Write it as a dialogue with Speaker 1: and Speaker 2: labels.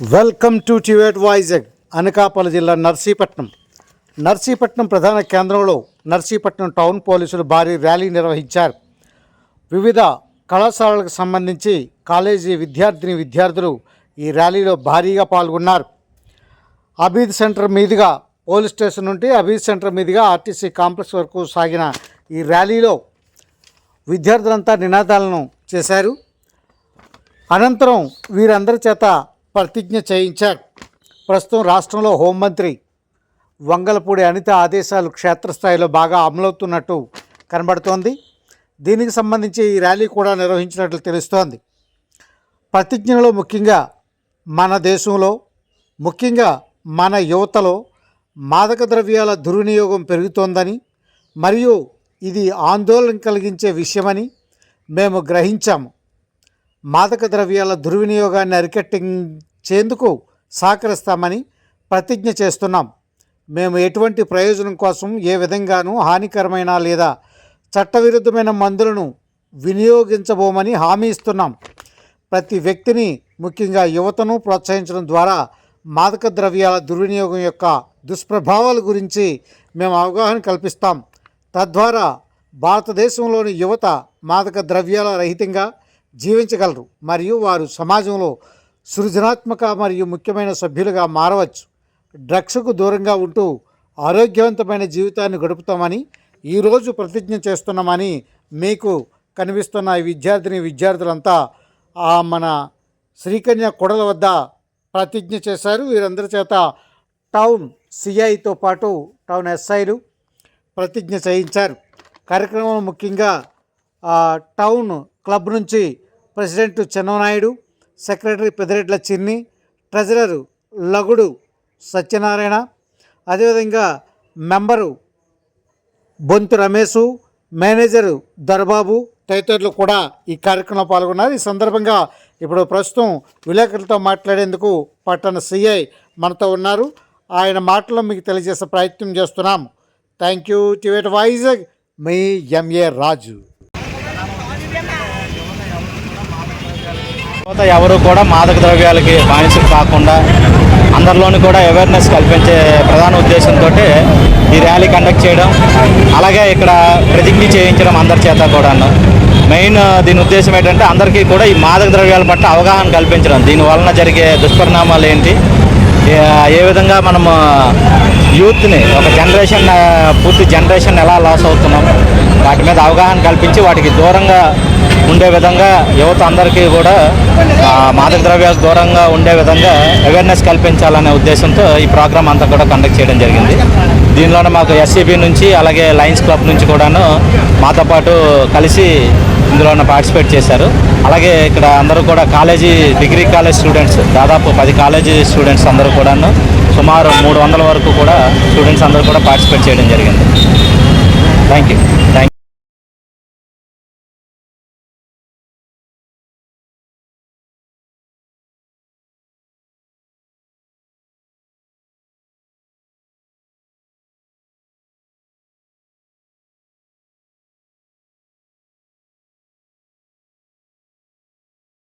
Speaker 1: Welcome to టివేట్ వైజాగ్ అనకాపల్లి జిల్లా నర్సీపట్నం. నర్సీపట్నం ప్రధాన కేంద్రంలో నర్సీపట్నం టౌన్ పోలీసులు భారీ ర్యాలీ నిర్వహించారు. వివిధ కళాశాలలకు సంబంధించి కాలేజీ విద్యార్థిని విద్యార్థులు ఈ ర్యాలీలో భారీగా పాల్గొన్నారు. అబీద్ సెంటర్ మీదుగా పోలీస్ స్టేషన్ నుండి అబీద్ సెంటర్ మీదుగా ఆర్టీసీ కాంప్లెక్స్ వరకు సాగిన ఈ ర్యాలీలో విద్యార్థులంతా నినాదాలను చేశారు. అనంతరం వీరందరి చేత ప్రతిజ్ఞ చేయించారు. ప్రస్తుతం రాష్ట్రంలో హోంమంత్రి వంగలపూడి అనిత ఆదేశాలు క్షేత్రస్థాయిలో బాగా అమలవుతున్నట్టు కనబడుతోంది. దీనికి సంబంధించి ఈ ర్యాలీ కూడా నిర్వహించినట్లు తెలుస్తోంది. ప్రతిజ్ఞలో ముఖ్యంగా మన దేశంలో ముఖ్యంగా మన యువతలో మాదక ద్రవ్యాల దుర్వినియోగం పెరుగుతోందని మరియు ఇది ఆందోళన కలిగించే విషయమని మేము గ్రహించాము. మాదక ద్రవ్యాల దుర్వినియోగాన్ని అరికట్టించేందుకు సహకరిస్తామని ప్రతిజ్ఞ చేస్తున్నాం. మేము ఎటువంటి ప్రయోజనం కోసం ఏ విధంగానూ హానికరమైన లేదా చట్టవిరుద్ధమైన మందులను వినియోగించబోమని హామీ ఇస్తున్నాం. ప్రతి వ్యక్తిని ముఖ్యంగా యువతను ప్రోత్సహించడం ద్వారా మాదక ద్రవ్యాల దుర్వినియోగం యొక్క దుష్ప్రభావాల గురించి మేము అవగాహన కల్పిస్తాం. తద్వారా భారతదేశంలోని యువత మాదక ద్రవ్యాల రహితంగా జీవించగలరు మరియు వారు సమాజంలో సృజనాత్మక మరియు ముఖ్యమైన సభ్యులుగా మారవచ్చు. డ్రగ్స్కు దూరంగా ఉంటూ ఆరోగ్యవంతమైన జీవితాన్ని గడుపుతామని ఈరోజు ప్రతిజ్ఞ చేస్తున్నామని మీకు కనిపిస్తున్న ఈ విద్యార్థిని విద్యార్థులంతా ఆ మన శ్రీకన్య కొడల వద్ద ప్రతిజ్ఞ చేశారు. వీరందరి చేత టౌన్ సిఐతో పాటు టౌన్ ఎస్ఐలు ప్రతిజ్ఞ చేయించారు. కార్యక్రమం ముఖ్యంగా టౌన్ క్లబ్ నుంచి president Chennanaidu secretary Pedireddla Chinni treasurer Lagudu Satyanarayana అదేవిధంగా మెంబరు బొంతు రమేషు మేనేజరు దర్బాబు తదితరులు కూడా ఈ కార్యక్రమంలో పాల్గొన్నారు. ఈ సందర్భంగా ఇప్పుడు ప్రస్తుతం విలేకరులతో మాట్లాడేందుకు పట్టణ సిఐ మనతో ఉన్నారు. ఆయన మాటలు మీకు తెలియజేసే ప్రయత్నం చేస్తున్నాం. థ్యాంక్ యూ టివేట్ వైజాగ్. మీ ఎంఏ రాజు.
Speaker 2: యువత ఎవరు కూడా మాదక ద్రవ్యాలకి బానిసలు కాకుండా అందరిలోని కూడా అవేర్నెస్ కల్పించే ప్రధాన ఉద్దేశంతో ఈ ర్యాలీ కండక్ట్ చేయడం అలాగే ఇక్కడ ప్రతిజ్ఞ చేయించడం అందరి చేత కూడాను. మెయిన్ దీని ఉద్దేశం ఏంటంటే అందరికీ కూడా ఈ మాదక ద్రవ్యాల పట్ల అవగాహన కల్పించడం. దీని వలన జరిగే దుష్పరిణామాలు ఏంటి? ఏ- విధంగా మనము యూత్ని ఒక జనరేషన్ పూర్తి జనరేషన్ ఎలా లాస్ అవుతున్నాం? వాటి మీద అవగాహన కల్పించి వాటికి దూరంగా ఉండే విధంగా యువత అందరికీ కూడా మాదక ద్రవ్యాలకు దూరంగా ఉండే విధంగా అవేర్నెస్ కల్పించాలనే ఉద్దేశంతో ఈ ప్రోగ్రామ్ అంతా కూడా కండక్ట్ చేయడం జరిగింది. దీనిలోనే మాకు ఎస్సీబీ నుంచి అలాగే లయన్స్ క్లబ్ నుంచి కూడాను మాతో పాటు కలిసి ఇందులోనే పార్టిసిపేట్ చేశారు. అలాగే ఇక్కడ అందరూ కూడా కాలేజీ డిగ్రీ కాలేజ్ స్టూడెంట్స్ దాదాపు పది కాలేజీ స్టూడెంట్స్ అందరూ కూడాను సుమారు మూడు వందల వరకు కూడా స్టూడెంట్స్ అందరూ కూడా పార్టిసిపేట్ చేయడం జరిగింది. Thank you thank